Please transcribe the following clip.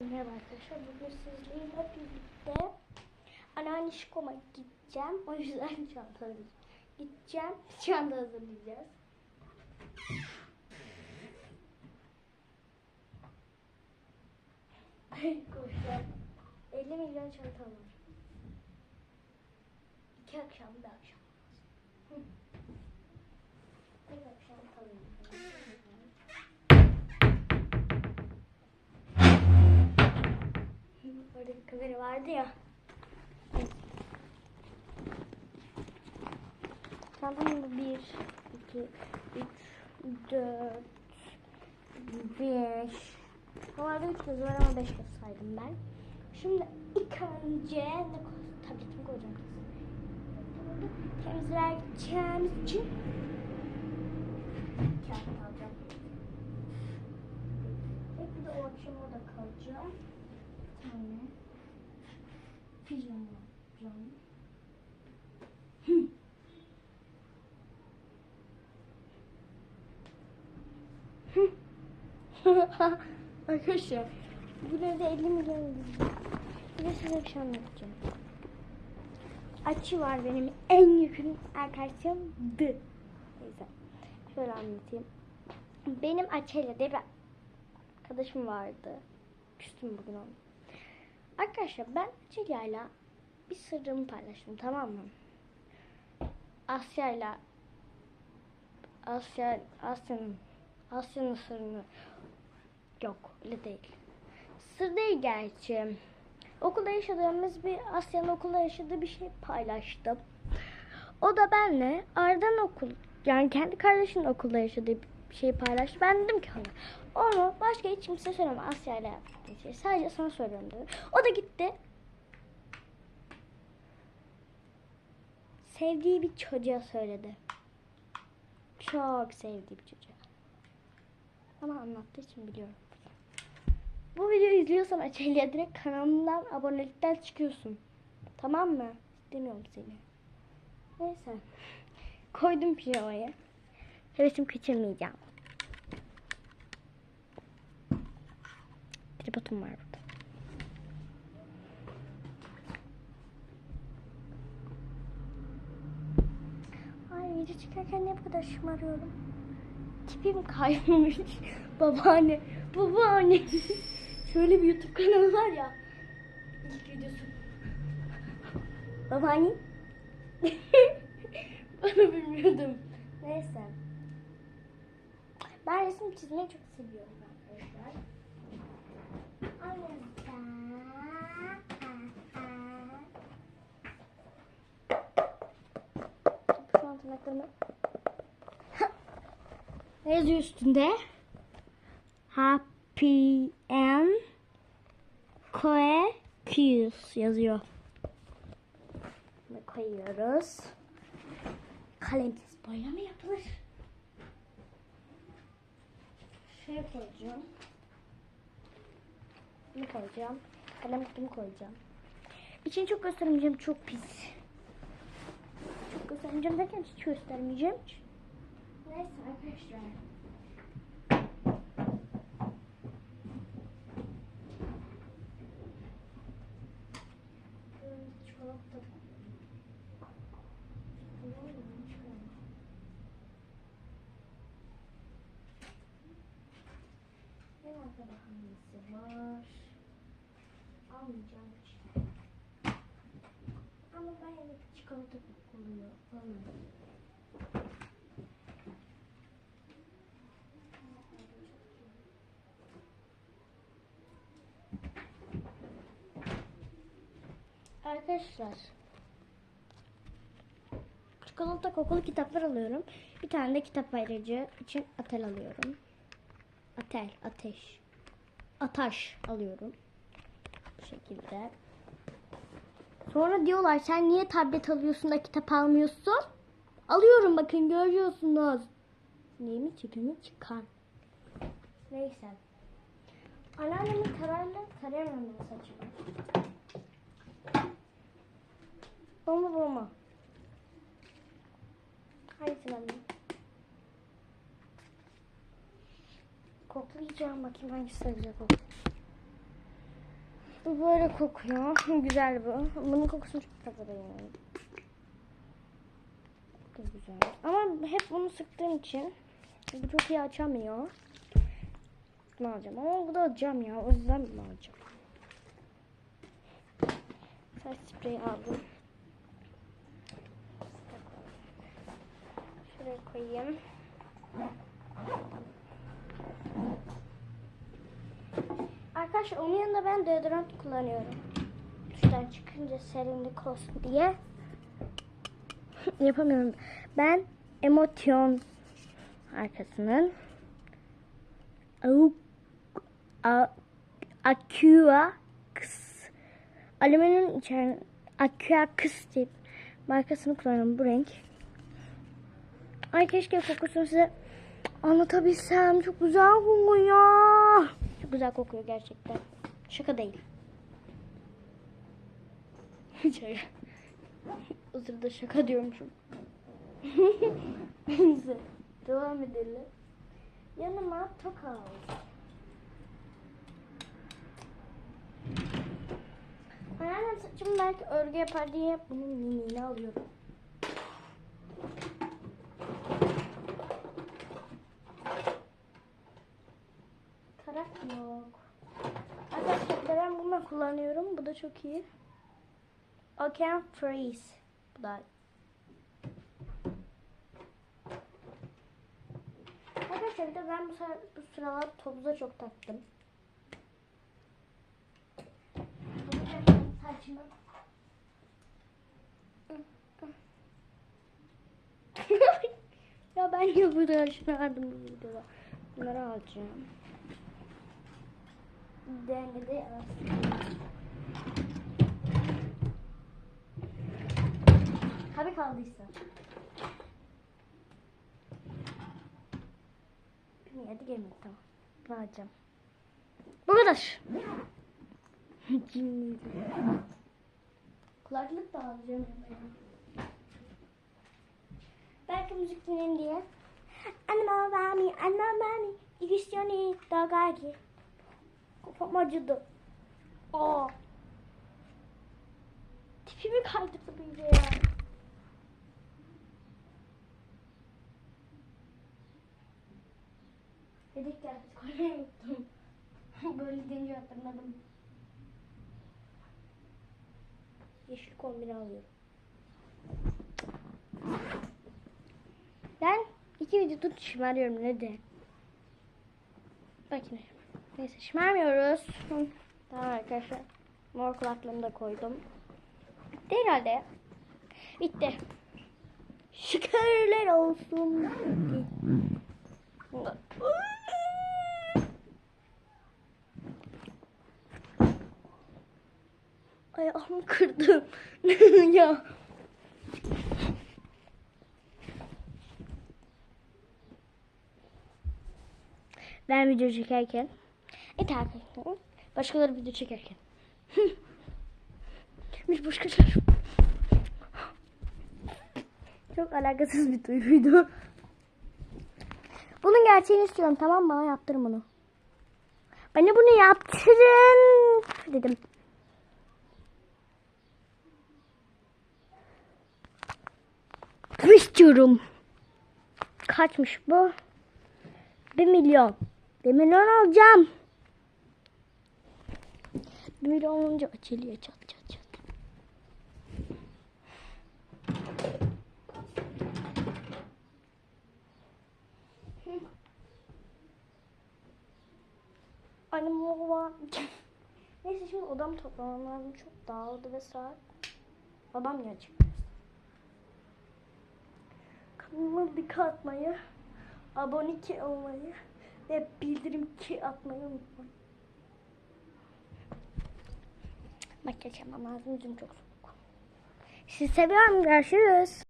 Merhaba arkadaşlar. Bugün sizlerle birlikte anneannişkoma gideceğim. O yüzden çanta. Gideceğim. Çanta hazırlayacağız. Arkadaşlar 50 milyon çanta var. İki akşam bir akşam. Hı. Orada bir kamera vardı ya. Tamam mı? Bir, iki, üç, dört, beş. Normalde üç göz var ama beş göz saydım ben. Şimdi ilk önce ne? Tabletimi koyacağım. Temizleyeceğimiz için kağıt alacağım. Bir de o akşam orada kalacağım. Tane pijama alacağım. Arkadaşlar bugün evde 50 milyon izleyeceğim. Bir de size bir şey anlatacağım. Açı var benim en yakın arkadaşım D. Neyse. Şöyle anlatayım. Benim Açı'yla de bir arkadaşım vardı. Küstüm bugün onu. Arkadaşlar ben Açı'yla bir sırrımı paylaştım tamam mı? Asya'yla Asya Asya'nın Asya'nın sırrını yok öyle değil. Sır değil gerçi. Okulda yaşadığımız bir Asya'nın okulda yaşadığı bir şey paylaştım. O da benle Arda'nın okul yani kendi kardeşinin okulda yaşadığı bir şey paylaştı. Ben dedim ki ona onu başka hiç kimse söyleme Asya ile yaptığın şey. Sadece sana söylüyorum dedi. O da gitti. Sevdiği bir çocuğa söyledi. Çok sevdiği bir çocuğa. Ama anlattığı için biliyorum. Bu videoyu izliyorsan Açelya'ya direkt kanalımdan abonelikten çıkıyorsun. Tamam mı? İstemiyorum seni. Neyse. Koydum pijamayı. Hevesim kaçırmayacağım. Tripodum var burada. Ay video çıkarken ne kadar şımarıyorum. Tipim kaymış. Babaanne. Babaanne. Şöyle bir YouTube kanalı var ya. İlk videosu. Babaanne. Onu bilmiyordum. Neyse. Ben resim çizmeyi çok seviyorum. Şu an tırnaklarımı ne yazıyor üstünde? Happy and Coequius yazıyor. Bunu koyuyoruz. Kalemsiz boyama yapılır. Şey koyacağım. Bunu koyacağım. Kalem kutumu koyacağım. İçini çok göstermeyeceğim. Çok pis. Çok göstermeyeceğim derken hiç göstermeyeceğim. Neyse arkadaşlar. Çikolata. En arkada hangisi var? Almayacağım hiç. Ama ben yine çikolata kokuluyor. Almadım. Arkadaşlar. Çikolata kokulu kitaplar alıyorum. Bir tane de kitap ayrıcı için atel alıyorum. Atel, ateş. Ataş alıyorum. Şekilde. Sonra diyorlar sen niye tablet alıyorsun da kitap almıyorsun? Alıyorum bakın görüyorsunuz. Neyimi tipimi çıkar. Neyse. Anneannemin tararla tarayamam ben saçımı. Bomba bomba. Hangisini alayım? Koklayacağım bakayım hangisi güzel kokluyor. Bu böyle kokuyor. Güzel bu. Bunun kokusunu çok fazla beğeniyorum. Bu güzel. Ama hep bunu sıktığım için bu çok iyi açamıyor. Ne alacağım? Ama bu da alacağım ya. O yüzden bunu alacağım. Saç spreyi aldım. Şuraya koyayım. Arkadaşlar onun yanında ben deodorant kullanıyorum. Duştan çıkınca serinlik olsun diye. Yapamıyorum. Ben Emotion arkasının Aqua Kıs Alüminyum içeren Aqua Kıs tip markasını kullanıyorum bu renk. Ay keşke kokusunu size anlatabilsem. Çok güzel kokuyor. Çok güzel kokuyor gerçekten. Şaka değil. Şaka. o sırada şaka diyormuşum. Neyse. Devam edelim. Yanıma toka aldım. Aynen saçım belki örgü yapar diye bunun miniğini alıyorum. Tarak yok. Arkadaşlar ben bunu kullanıyorum. Bu da çok iyi. Ocean Freeze. Bu da Arkadaşlar bir ben bu, sıra- bu sıralar topuza çok taktım. Saçma. ya ben niye bu şunu aldım bu videoda? Bunları alacağım. Dengede Tabii kaldıysa. Bilmiyorum, hadi gelmedi tamam. Ne alacağım? Bu kadar. Kulaklık da alacağım. Belki müzik dinleyin diye. Anne mami, anne mami, ilişkini dagagi. Kafam acıdı. Aa. Tipimi kaydırdı bir ya. Dedik ya, konuyu unuttum. Böyle deyince hatırladım. Yeşil kombine alıyorum. Ben iki video tut şımarıyorum neden? Bakın. Neyse şımarmıyoruz. Tamam arkadaşlar. Mor kulaklığımı da koydum. Bitti herhalde. Bitti. Şükürler olsun. Ayağımı kırdım. ya. Ben video çekerken et arkadaşlar. Başkaları video çekerken. Bir başkaları. Çok alakasız bir duyguydu. Bunun gerçeğini istiyorum tamam? Bana yaptırın bunu. Bana bunu yaptırın dedim. Bunu istiyorum. Kaçmış bu? Bir milyon. Bir milyon alacağım. Milyon olunca açılıyor çat çat çat. Annem baba. Neyse şimdi odamı toplamam lazım. Çok dağıldı ve saat. Babam gelecek. Kanalıma like atmayı, abone ki olmayı ve bildirim ki atmayı unutmayın. Makyaj yapmam lazım. Yüzüm çok soğuk. Sizi seviyorum. Görüşürüz.